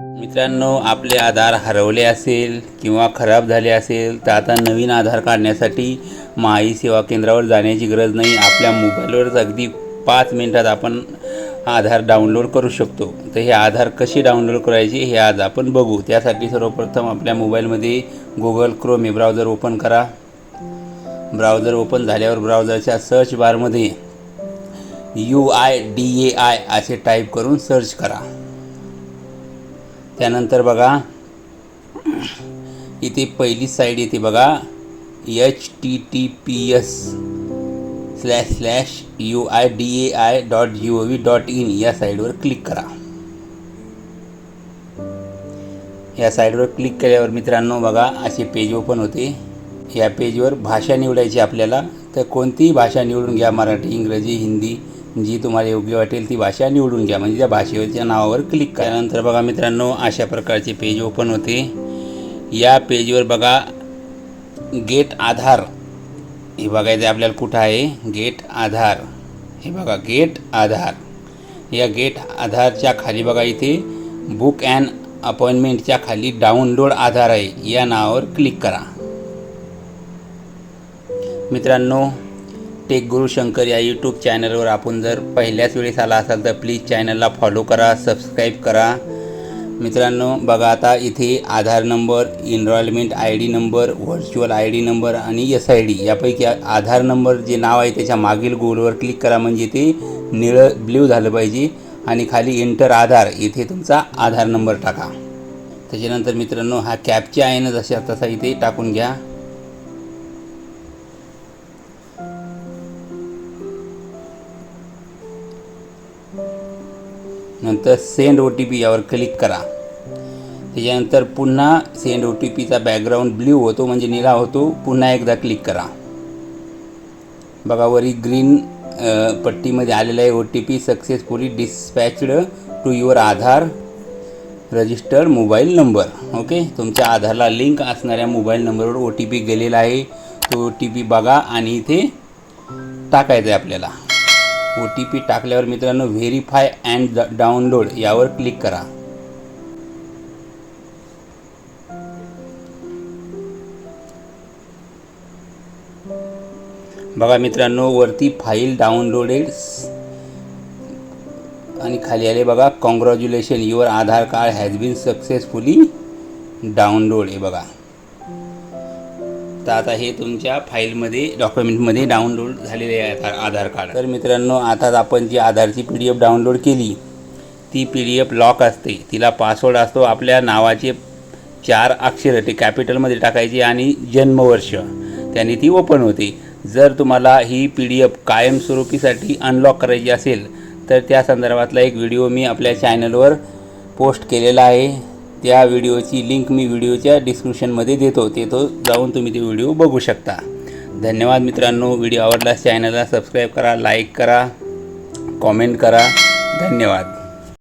मित्रांनो आपले आधार हरवले असेल किंवा खराब झाले असेल तर आता नवीन आधार काढण्यासाठी माई सेवा केंद्रावर जाण्याची गरज नाही. आपल्या मोबाईलवरच अगदी पाच मिनिटात आपण आधार डाउनलोड करू शकतो. तर हे आधार कशी डाउनलोड करायची हे आज आपण बघू. त्यासाठी सर्वप्रथम आपल्या मोबाईलमध्ये गुगल क्रोम हे ब्राउझर ओपन करा. ब्राउझर ओपन झाल्यावर ब्राउझरच्या सर्च बारमध्ये U I D A I असे टाईप करून सर्च करा. त्यानंतर बघा इथे पहिली साईड येते बघा H T T P S slash slash U I D A I dot G O V dot in या साईडवर क्लिक करा. या साईडवर क्लिक केल्यावर मित्रांनो बघा असे पेज ओपन होते. या पेजवर भाषा निवडायची आपल्याला तर कोणतीही भाषा निवडून घ्या मराठी इंग्रजी हिंदी जी तुम्हाला योग्य वाटेल ती भाषा निवडून घ्या. म्हणजे त्या भाषेवरच्या नावावर क्लिक केल्यानंतर बघा मित्रांनो अशा प्रकारचे पेज ओपन होते. या पेजवर बघा गेट आधार. हे बघायचं आपल्याला कुठं आहे? गेट आधार. हे बघा गेट आधार. या गेट आधारच्या खाली बघा इथे बुक अँड अपॉइंटमेंटच्या खाली डाउनलोड आधार आहे. या नावावर क्लिक करा. मित्रांनो टेक गुरु शंकर या यूट्यूब चॅनलवर आपण जर पहिल्याच वेळेस आला असाल तर प्लीज चॅनलला फॉलो करा सबस्क्राईब करा. मित्रांनो बघा आता इथे Aadhaar number enrolment I D number virtual I D number आणि एस आय डी यापैकी आधार नंबर जे नाव आहे त्याच्या मागील गोलवर क्लिक करा म्हणजे ते निळं ब्ल्यू झालं पाहिजे. आणि खाली एंटर आधार इथे तुमचा आधार नंबर टाका. त्याच्यानंतर मित्रांनो हा कॅपचा आहे ना जशा तसा इथे टाकून घ्या. नंतर सेंड ओ टी पी यावर क्लिक करा. त्याच्यानंतर पुन्हा सेंड ओ टी पीचा बॅकग्राऊंड ब्ल्यू होतो म्हणजे निळा होतो पुन्हा एकदा क्लिक करा. बघा वरी ग्रीन पट्टीमध्ये आलेला आहे O T P successfully dispatched to your Aadhaar registered mobile number okay तुमच्या आधारला लिंक असणाऱ्या मोबाईल नंबरवर ओ टी पी गेलेला आहे. तो ओ टी पी बघा आणि इथे टाकायचं आहे आपल्याला. ओ टी पी टाकल्यावर मित्रांनो व्हेरीफाय अँड डाउनलोड यावर क्लिक करा. बघा मित्रांनो वरती फाईल डाउनलोडेड आणि खाली आले बघा congratulation your Aadhaar card has been successfully download हे बघा. तर आता हे तुमच्या फाईलमध्ये डॉक्युमेंटमध्ये डाउनलोड झालेले आहे आधार आधार कार्ड. तर मित्रांनो आता आपण जी आधारची पी डी एफ डाउनलोड केली ती पी डी एफ लॉक असते. तिला पासवर्ड असतो आपल्या नावाचे चार अक्षरं ते कॅपिटलमध्ये टाकायची आणि जन्मवर्ष. त्याने ती ओपन होते. जर तुम्हाला ही पी डी एफ कायमस्वरूपीसाठी अनलॉक करायची असेल तर त्या संदर्भातला एक व्हिडिओ मी आपल्या चॅनलवर पोस्ट केलेला आहे. त्या व्हिडिओची लिंक मी व्हिडिओच्या डिस्क्रिप्शनमध्ये देतो. ते तो जाऊन तुम्ही ते व्हिडिओ बघू शकता. धन्यवाद मित्रांनो. व्हिडिओ आवडल्यास चॅनलला सबस्क्राईब करा लाईक करा कॉमेंट करा. धन्यवाद.